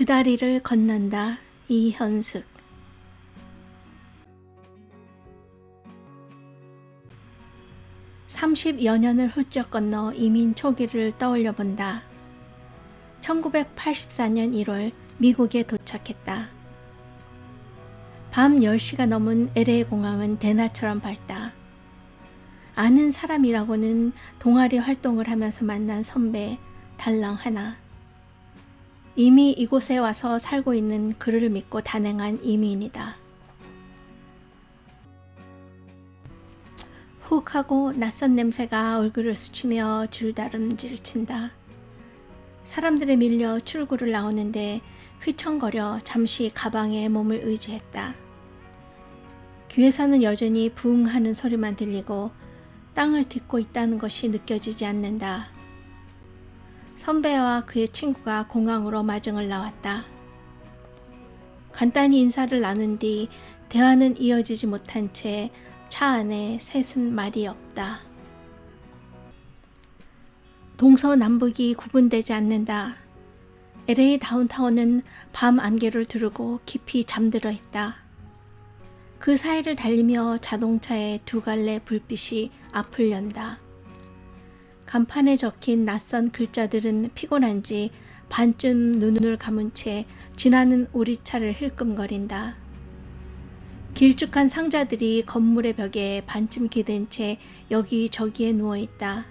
그 다리를 건넌다 이현숙 (30여 년을 훌쩍 건너 이민 초기를 떠올려 본다. 1984년 1월 미국에 도착했다. 밤 10시가 넘은 LA 공항은 대나처럼 밝다. 아는 사람이라고는 동아리 활동을 하면서 만난 선배 달랑 하나. 이미 이곳에 와서 살고 있는 그를 믿고 단행한 이민이다. 훅 하고 낯선 냄새가 얼굴을 스치며 줄다름질 친다. 사람들에 밀려 출구를 나오는데 휘청거려 잠시 가방에 몸을 의지했다. 귀에서는 여전히 붕 하는 소리만 들리고 땅을 딛고 있다는 것이 느껴지지 않는다. 선배와 그의 친구가 공항으로 마중을 나왔다. 간단히 인사를 나눈 뒤 대화는 이어지지 못한 채 차 안에 셋은 말이 없다. 동서남북이 구분되지 않는다. LA 다운타운은 밤 안개를 두르고 깊이 잠들어 있다. 그 사이를 달리며 자동차의 두 갈래 불빛이 앞을 연다. 간판에 적힌 낯선 글자들은 피곤한지 반쯤 눈을 감은 채 지나는 우리 차를 힐끔거린다. 길쭉한 상자들이 건물의 벽에 반쯤 기댄 채 여기저기에 누워 있다.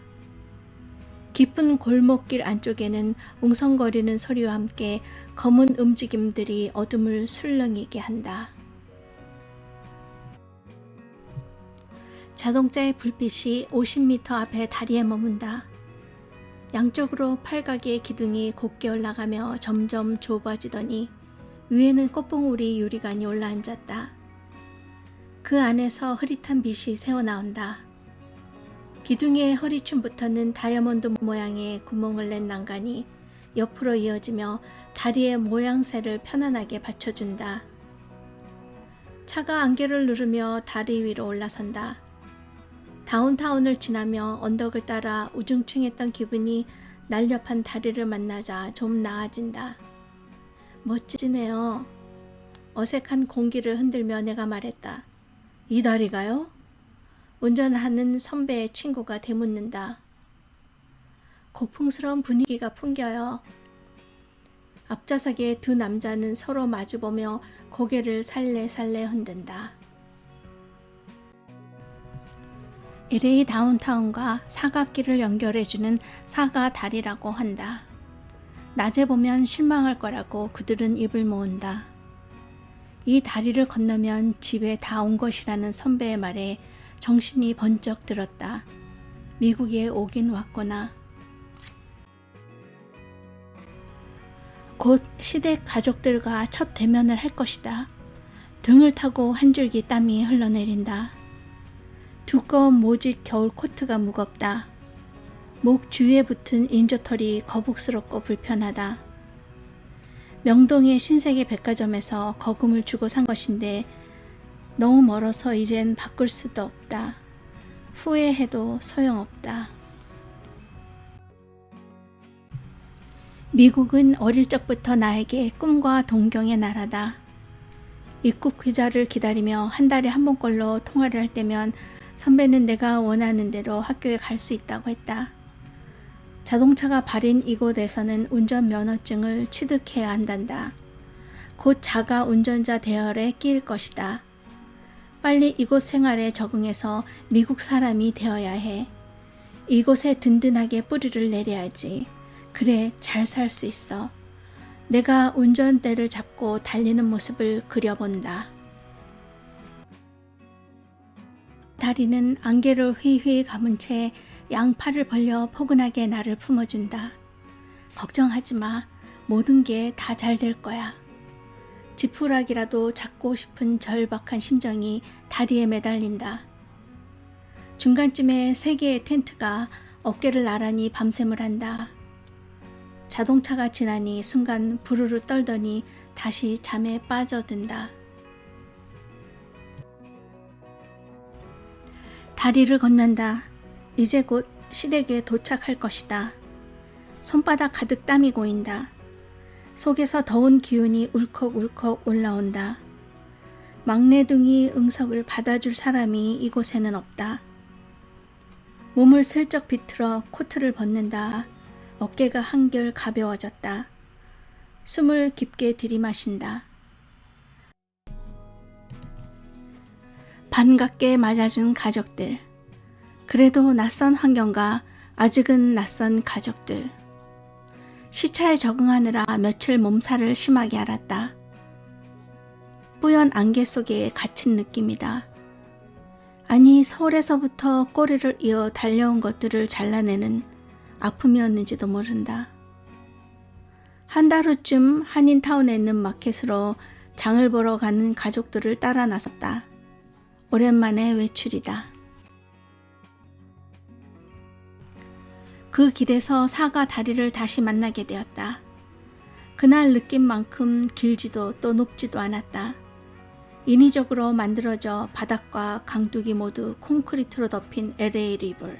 깊은 골목길 안쪽에는 웅성거리는 소리와 함께 검은 움직임들이 어둠을 술렁이게 한다. 자동차의 불빛이 50m 앞에 다리에 머문다. 양쪽으로 팔각의 기둥이 곱게 올라가며 점점 좁아지더니 위에는 꽃봉우리 유리관이 올라앉았다. 그 안에서 흐릿한 빛이 새어나온다. 기둥의 허리춤부터는 다이아몬드 모양의 구멍을 낸 난간이 옆으로 이어지며 다리의 모양새를 편안하게 받쳐준다. 차가 안개를 누르며 다리 위로 올라선다. 다운타운을 지나며 언덕을 따라 우중충했던 기분이 날렵한 다리를 만나자 좀 나아진다. 멋지네요. 어색한 공기를 흔들며 내가 말했다. 이 다리가요? 운전하는 선배의 친구가 되묻는다. 고풍스러운 분위기가 풍겨요. 앞좌석의 두 남자는 서로 마주보며 고개를 살래살래 흔든다. LA 다운타운과 사각길을 연결해주는 사가 다리라고 한다. 낮에 보면 실망할 거라고 그들은 입을 모은다. 이 다리를 건너면 집에 다 온 것이라는 선배의 말에 정신이 번쩍 들었다. 미국에 오긴 왔구나. 곧 시댁 가족들과 첫 대면을 할 것이다. 등을 타고 한 줄기 땀이 흘러내린다. 두꺼운 모직 겨울 코트가 무겁다. 목 주위에 붙은 인조털이 거북스럽고 불편하다. 명동의 신세계 백화점에서 거금을 주고 산 것인데 너무 멀어서 이젠 바꿀 수도 없다. 후회해도 소용없다. 미국은 어릴 적부터 나에게 꿈과 동경의 나라다. 입국 비자를 기다리며 한 달에 한 번꼴로 통화를 할 때면 선배는 내가 원하는 대로 학교에 갈 수 있다고 했다. 자동차가 발인 이곳에서는 운전면허증을 취득해야 한단다. 곧 자가 운전자 대열에 끼일 것이다. 빨리 이곳 생활에 적응해서 미국 사람이 되어야 해. 이곳에 든든하게 뿌리를 내려야지. 그래, 잘 살 수 있어. 내가 운전대를 잡고 달리는 모습을 그려본다. 다리는 안개를 휘휘 감은 채 양팔을 벌려 포근하게 나를 품어준다. 걱정하지 마. 모든 게 다 잘 될 거야. 지푸라기라도 잡고 싶은 절박한 심정이 다리에 매달린다. 중간쯤에 세 개의 텐트가 어깨를 나란히 밤샘을 한다. 자동차가 지나니 순간 부르르 떨더니 다시 잠에 빠져든다. 다리를 건넌다. 이제 곧 시댁에 도착할 것이다. 손바닥 가득 땀이 고인다. 속에서 더운 기운이 울컥울컥 올라온다. 막내둥이 응석을 받아줄 사람이 이곳에는 없다. 몸을 슬쩍 비틀어 코트를 벗는다. 어깨가 한결 가벼워졌다. 숨을 깊게 들이마신다. 반갑게 맞아준 가족들. 그래도 낯선 환경과 아직은 낯선 가족들. 시차에 적응하느라 며칠 몸살을 심하게 앓았다. 뿌연 안개 속에 갇힌 느낌이다. 아니, 서울에서부터 꼬리를 이어 달려온 것들을 잘라내는 아픔이었는지도 모른다. 한 달 후쯤 한인타운에 있는 마켓으로 장을 보러 가는 가족들을 따라 나섰다. 오랜만에 외출이다. 그 길에서 사가 다리를 다시 만나게 되었다. 그날 느낀 만큼 길지도 또 높지도 않았다. 인위적으로 만들어져 바닥과 강둑이 모두 콘크리트로 덮인 LA 리블.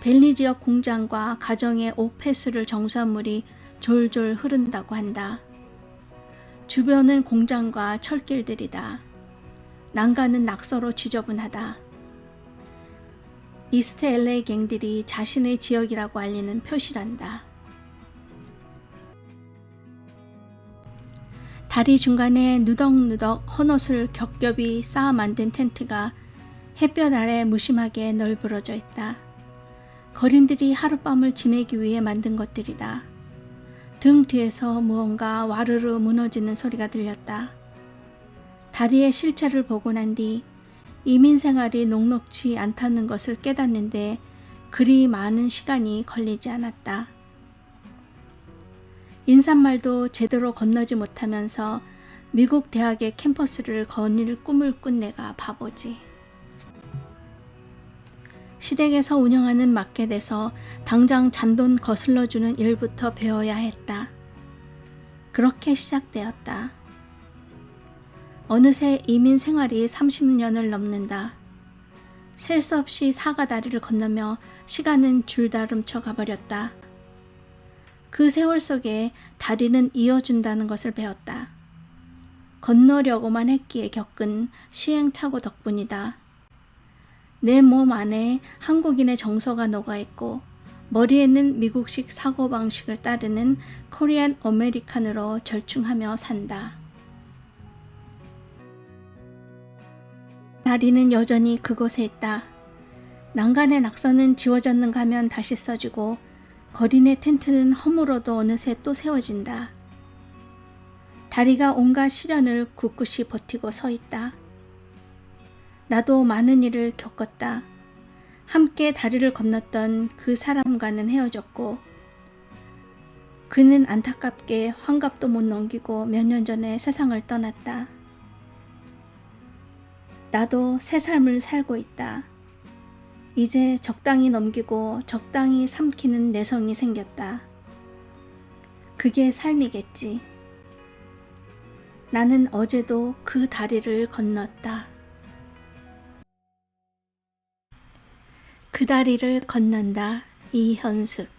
벨리 지역 공장과 가정의 오폐수를 정수한 물이 졸졸 흐른다고 한다. 주변은 공장과 철길들이다. 난간은 낙서로 지저분하다. 이스트 LA 갱들이 자신의 지역이라고 알리는 표시란다. 다리 중간에 누덕누덕 헌옷을 겹겹이 쌓아 만든 텐트가 햇볕 아래 무심하게 널브러져 있다. 거린들이 하룻밤을 지내기 위해 만든 것들이다. 등 뒤에서 무언가 와르르 무너지는 소리가 들렸다. 다리의 실체를 보고 난 뒤 이민 생활이 녹록지 않다는 것을 깨닫는데 그리 많은 시간이 걸리지 않았다. 인사말도 제대로 건너지 못하면서 미국 대학의 캠퍼스를 거닐 꿈을 꾼 내가 바보지. 시댁에서 운영하는 마켓에서 당장 잔돈 거슬러주는 일부터 배워야 했다. 그렇게 시작되었다. 어느새 이민 생활이 30년을 넘는다. 셀 수 없이 사가다리를 건너며 시간은 줄다름쳐 가버렸다. 그 세월 속에 다리는 이어준다는 것을 배웠다. 건너려고만 했기에 겪은 시행착오 덕분이다. 내 몸 안에 한국인의 정서가 녹아있고 머리에는 미국식 사고방식을 따르는 코리안 아메리칸으로 절충하며 산다. 다리는 여전히 그곳에 있다. 난간의 낙서는 지워졌는가 하면 다시 써지고 거린의 텐트는 허물어도 어느새 또 세워진다. 다리가 온갖 시련을 굳굳이 버티고 서 있다. 나도 많은 일을 겪었다. 함께 다리를 건넜던 그 사람과는 헤어졌고, 그는 안타깝게 환갑도 못 넘기고 몇 년 전에 세상을 떠났다. 나도 새 삶을 살고 있다. 이제 적당히 넘기고 적당히 삼키는 내성이 생겼다. 그게 삶이겠지. 나는 어제도 그 다리를 건넜다. 그 다리를 건넌다. 이현숙.